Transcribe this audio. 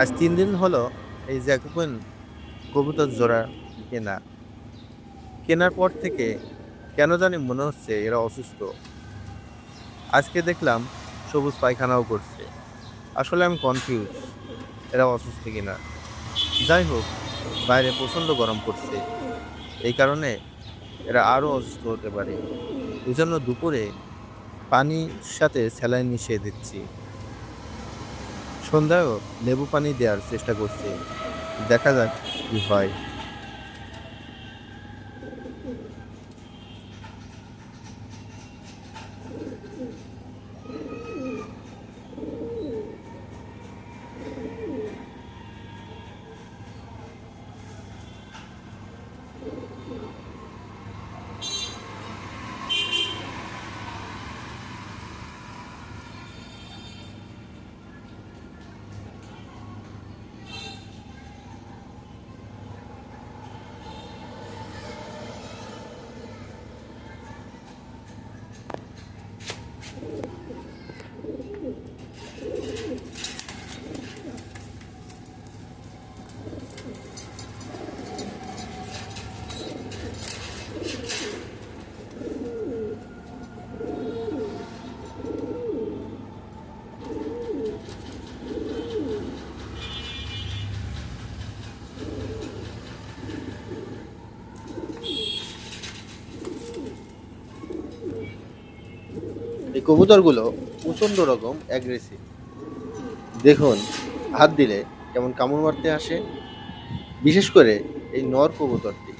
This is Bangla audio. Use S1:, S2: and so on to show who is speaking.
S1: আজ তিন দিন হলো এই জ্যাকুপেন কবুতর জোড়া কেনা। কেনার পর থেকে কেন জানি মনে হচ্ছে এরা অসুস্থ। আজকে দেখলাম সবুজ পায়খানাও করছে। আসলে আমি কনফিউজ এরা অসুস্থ কিনা। যাই হোক, বাইরে প্রচণ্ড গরম পড়ছে। এই কারণে এরা আরও অসুস্থ হতে পারে। এই জন্য দুপুরে পানির সাথে স্যালাইন মিশিয়ে দিচ্ছি। সন্ধ্যায়ও লেবু পানি দেওয়ার চেষ্টা করছে। দেখা যাক কি হয়। এই কবুতরগুলো প্রচণ্ড রকম অ্যাগ্রেসিভ দেখুন, হাত দিলে কেমন কামড় মারতে আসে। বিশেষ করে এই নর কবুতরটি।